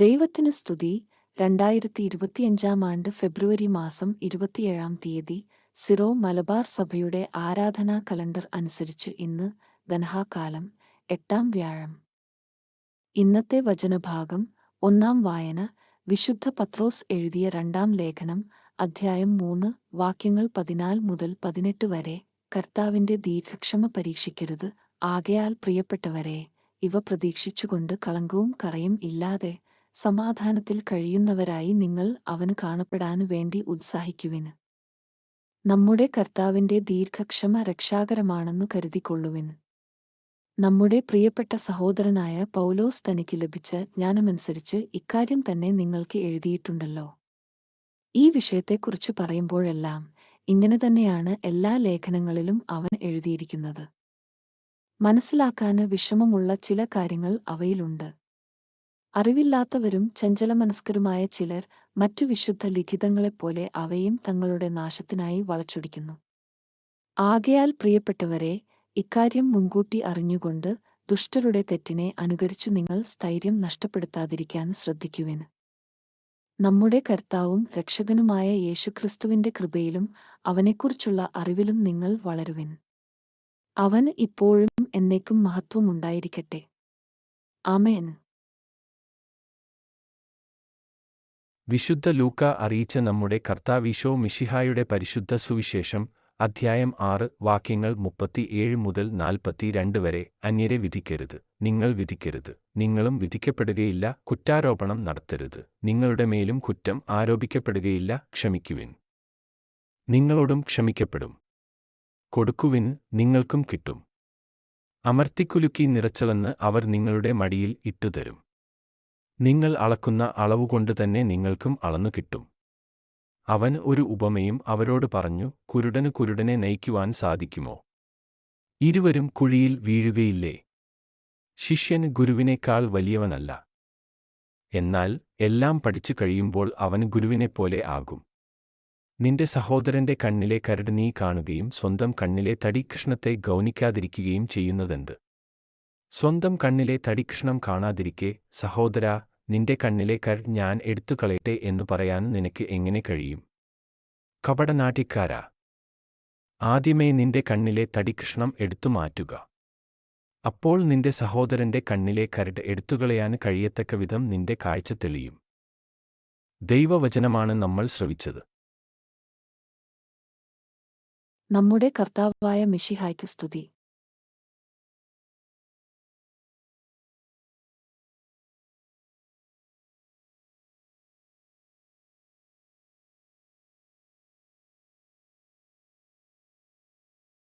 ദൈവത്തിന് സ്തുതി. രണ്ടായിരത്തി ഇരുപത്തിയഞ്ചാം ആണ്ട് ഫെബ്രുവരി മാസം ഇരുപത്തിയേഴാം തീയതി സിറോ മലബാർ സഭയുടെ ആരാധനാ കലണ്ടർ അനുസരിച്ച് ഇന്ന് ദൻഹാകാലം എട്ടാം വ്യാഴം. ഇന്നത്തെ വചനഭാഗം ഒന്നാം വായന വിശുദ്ധ പത്രോസ് എഴുതിയ രണ്ടാം ലേഖനം അധ്യായം മൂന്ന് വാക്യങ്ങൾ പതിനാല് മുതൽ പതിനെട്ട് വരെ. കർത്താവിന്റെ ദീർഘക്ഷമ പരീക്ഷിക്കരുത്. ആകയാൽ പ്രിയപ്പെട്ടവരെ ഇവ പ്രതീക്ഷിച്ചുകൊണ്ട് കളങ്കവും കറയും ഇല്ലാതെ സമാധാനത്തിൽ കഴിയുന്നവരായി നിങ്ങൾ അവന് കാണപ്പെടാനു വേണ്ടി ഉത്സാഹിക്കുവിന് നമ്മുടെ കർത്താവിന്റെ ദീർഘക്ഷമ രക്ഷാകരമാണെന്നു കരുതിക്കൊള്ളുവിന് നമ്മുടെ പ്രിയപ്പെട്ട സഹോദരനായ പൗലോസ് തനിക്ക് ലഭിച്ച ജ്ഞാനമനുസരിച്ച് ഇക്കാര്യം തന്നെ നിങ്ങൾക്ക് എഴുതിയിട്ടുണ്ടല്ലോ. ഈ വിഷയത്തെക്കുറിച്ച് പറയുമ്പോഴെല്ലാം ഇങ്ങനെ തന്നെയാണ് എല്ലാ ലേഖനങ്ങളിലും അവൻ എഴുതിയിരിക്കുന്നത്. മനസ്സിലാക്കാന് വിഷമമുള്ള ചില കാര്യങ്ങൾ അവയിലുണ്ട്. അറിവില്ലാത്തവരും ചഞ്ചലമനസ്കരുമായ ചിലർ മറ്റു വിശുദ്ധ ലിഖിതങ്ങളെപ്പോലെ അവയും തങ്ങളുടെ നാശത്തിനായി വളച്ചൊടിക്കുന്നു. ആകയാൽ പ്രിയപ്പെട്ടവരെ ഇക്കാര്യം മുൻകൂട്ടി അറിഞ്ഞുകൊണ്ട് ദുഷ്ടരുടെ തെറ്റിനെ അനുകരിച്ചു നിങ്ങൾ സ്ഥൈര്യം നഷ്ടപ്പെടുത്താതിരിക്കാൻ ശ്രദ്ധിക്കുവിന് നമ്മുടെ കർത്താവും രക്ഷകനുമായ യേശുക്രിസ്തുവിന്റെ കൃപയിലും അവനെക്കുറിച്ചുള്ള അറിവിലും നിങ്ങൾ വളരുവിൻ. അവൻ ഇപ്പോഴും എന്നേക്കും മഹത്വമുണ്ടായിരിക്കട്ടെ. ആമേൻ. വിശുദ്ധ ലൂക്ക അറിയിച്ച നമ്മുടെ കർത്താവീശോ മിഷിഹായുടെ പരിശുദ്ധ സുവിശേഷം അധ്യായം ആറ് വാക്യങ്ങൾ മുപ്പത്തിയേഴ് മുതൽ നാൽപ്പത്തിരണ്ട് വരെ അന്യരെ വിധിക്കരുത്. നിങ്ങൾ വിധിക്കരുത്. നിങ്ങളും വിധിക്കപ്പെടുകയില്ല കുറ്റാരോപണം നടത്തരുത്. നിങ്ങളുടെ മേലും കുറ്റം ആരോപിക്കപ്പെടുകയില്ല ക്ഷമിക്കുവിൻ. നിങ്ങളോടും ക്ഷമിക്കപ്പെടും. കൊടുക്കുവിൻ നിങ്ങൾക്കും കിട്ടും. അമർത്തിക്കുലുക്കി നിറച്ചളന്ന് അവർ നിങ്ങളുടെ മടിയിൽ ഇട്ടുതരും. നിങ്ങൾ അളക്കുന്ന അളവുകൊണ്ട് തന്നെ നിങ്ങൾക്കും അളന്നു കിട്ടും. അവൻ ഒരു ഉപമയും അവരോട് പറഞ്ഞു കുരുടന് കുരുടനെ നയിക്കുവാൻ സാധിക്കുമോ? ഇരുവരും കുഴിയിൽ വീഴുകയില്ലേ? ശിഷ്യൻ ഗുരുവിനേക്കാൾ വലിയവനല്ല. എന്നാൽ എല്ലാം പഠിച്ചു കഴിയുമ്പോൾ അവൻ ഗുരുവിനെപ്പോലെ ആകും. നിന്റെ സഹോദരന്റെ കണ്ണിലെ കരട് നീ കാണുകയും സ്വന്തം കണ്ണിലെ തടികൃഷ്ണത്തെ ഗൗനിക്കാതിരിക്കുകയും ചെയ്യുന്നതെന്ത്? സ്വന്തം കണ്ണിലെ തടികൃഷ്ണം കാണാതിരിക്കെ സഹോദരാ നിന്റെ കണ്ണിലെ കർ ഞാൻ എടുത്തുകളയട്ടെ എന്നു പറയാൻ നിനക്ക് എങ്ങനെ കഴിയും? കപടനാട്യക്കാരാ. ആദ്യമേ നിന്റെ കണ്ണിലെ തടികൃഷ്ണം എടുത്തു മാറ്റുക. അപ്പോൾ നിന്റെ സഹോദരന്റെ കണ്ണിലെ കരട് എടുത്തുകളയാൻ കഴിയത്തക്ക വിധം നിന്റെ കാഴ്ച തെളിയും. ദൈവവചനമാണ് നമ്മൾ ശ്രവിച്ചത്. നമ്മുടെ കർത്താവായ മിഷിഹായ്ക്ക് സ്തുതി.